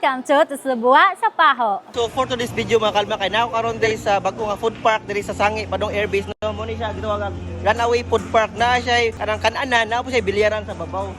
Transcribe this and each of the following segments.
Welcome to Tuslubuwa sa Paho. So for today's video mga kalma kay nako karon diri sa bago nga food park diri sa Sangi Padong Airbase no mo ni siya gitawag runaway food park na siya kanang kananan na po siya bilyaran sa babaw.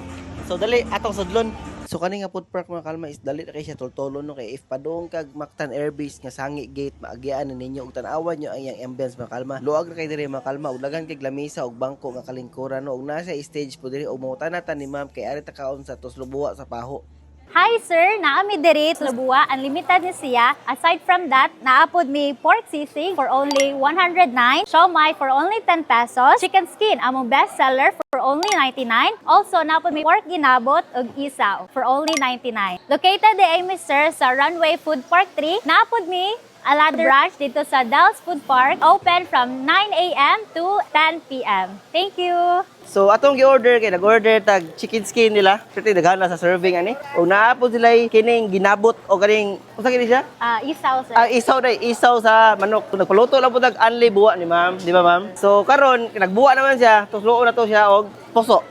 So dali atong sudlon. So kani nga food park mga kalma is dali na kay siya toltolo no kay if padong kag Mactan Airbase nga Sangi gate maagian na ninyo ug tan-awan nyo ang iyang ambience mga kalma. Luag ra kay diri mga kalma ug daghan kay lamesa ug bangko nga kalingkuran no ug nasa stage po diri ug mangutana ni ma'am kay ari ta kaon sa Tuslubuwa sa Paho. Hi sir, naami diri Tuslubuwa, unlimited ni siya. Aside from that, naapod mi pork sisig for only 109, siomai for only 10 pesos, chicken skin among best seller for only 99. Also, naapod mi pork ginabot ug isaw for only 99. Located di ay Mr. sa Runway Food Park 3, naapod mi Alada branch dito sa Dells Food Park, open from 9 a.m. to 10 p.m. Thank you! So atong gi-order kay nag-order tag chicken skin nila. Pretty daghana sa serving ani. O naapod sila kining ginabot o kaning unsa kini siya? Ah, isaw sir. Ah, isaw dai, isaw sa manok. Nagpaluto lang po tag anli buwa ni ma'am, di ba ma'am? So karon nagbuwa naman siya, tusluo na to siya og puso.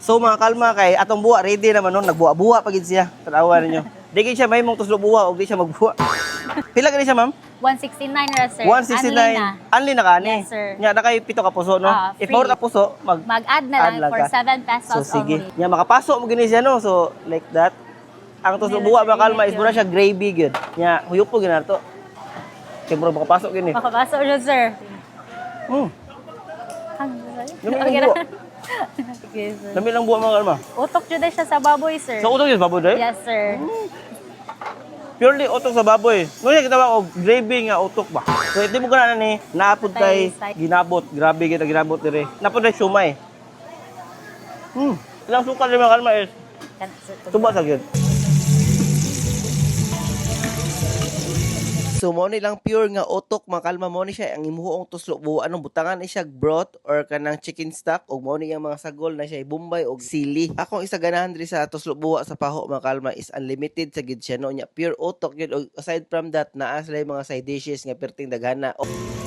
So mga kalma kay atong buwa ready naman nun, nagbuwa-buwa pa gid siya. Tanawa ninyo. Di siya may mong tuslo buwa og di siya magbuwa. Pila gani siya ma'am? 169 ra sir. 169. Anli na. Anli na kani. Yes, sir. Nya na pito ka puso no. Ah, If free. more ka puso, mag Mag-add na lang lang for ka. 7 pesos So sige. only. Nya makapasok mo gini siya no. So like that. Ang Meron buwa ba kalma is mura siya gravy gyud. Nya huyop po gina to. Kay mura makapasok gini. Makapasok siya sir. Hmm. Ang Lami lang Okay buwa. mga kalma. Utok jud siya sa baboy sir. So utong yun baboy dai? Yes sir. Purely utok sa baboy. Ngunit kita ba og gravy nga utok ba? So ito mo kana ni naapod kay ginabot. Grabe kita ginabot dire. Napod kay sumay. Hmm. Ilang sukal ni mga kalma is Tuba sa gyud. So mo ni lang pure nga utok makalma mo ni siya ang imuhong tuslo buo anong butangan ni siya broth or kanang chicken stock ug mo ni ang mga sagol na siya bombay og sili. Akong isa ganahan diri sa tuslo buo sa paho makalma is unlimited sa gid siya no nya pure utok gyud og aside from that naa sila mga side dishes nga perting daghana. O-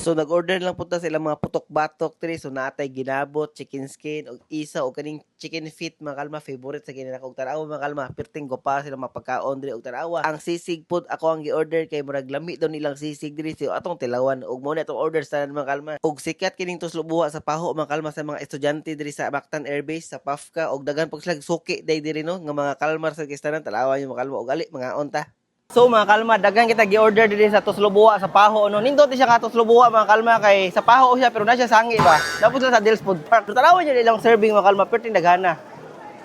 So nag-order lang punta sila mga putok-batok diri so natay ginabot, chicken skin og isa og kaning chicken feet mga kalma favorite sa kinila og tanawa mga kalma perting go pa sila mapagkaon diri og tanawa. Ang sisig pud ako ang gi-order kay murag lami daw nilang sisig diri so atong tilawan og mo na atong order sa mga kalma. Og sikat kining tuslo buwa sa paho mga kalma sa mga estudyante diri sa Mactan Airbase sa PAFCA og daghan pag sila suki day diri no nga mga kalmar sa kistanan talawan yung mga kalma og ali mga onta. So mga kalma, daghan kita gi-order diri sa Tuslubuwa sa Paho no. Nindot di siya ka Tuslubuwa mga kalma kay sa Paho siya pero na siya sangi ba. Dapat sa Dells Food Park. So tanawon niyo ilang serving mga kalma perting daghana.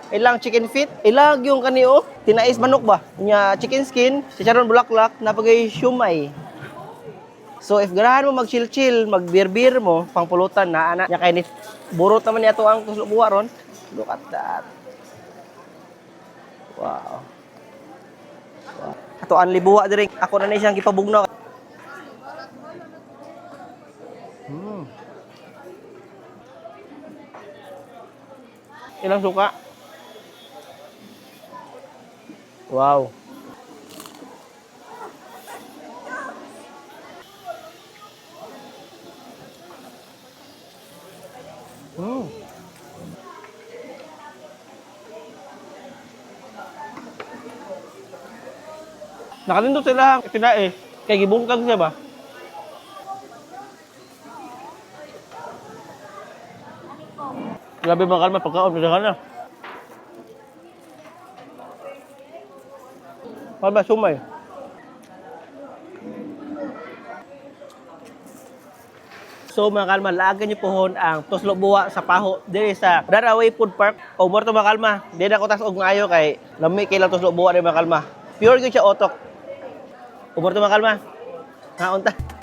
Ilang chicken feet, ilang yung kaniyo, tinais manok ba? Nya chicken skin, chicharon bulaklak, napagay shumay. So if ganahan mo mag chill chill, mag beer beer mo, pangpulutan na ana. Nya kay burot naman niya to ang Tuslubuwa ron. Look at that. Wow. Ato ang libuwa diri. Ako na ni siyang gipabugno. Hmm. Ilang suka? Wow. Hmm. Nakalindot sila tinae. Kay gibungkag siya ba? Grabe mga kalma, pagkaon, madahal na. Kalma, sumay. So mga kalma, laagan niyo pohon ang Tuslo Buwa sa Paho diri sa Daraway Food Park. O morto mga kalma, di na ko tas og ngayo kay lami kay lang Tuslo Buwa di mga kalma. Pure gyud siya otok. O morto mga kalma. Naon ta.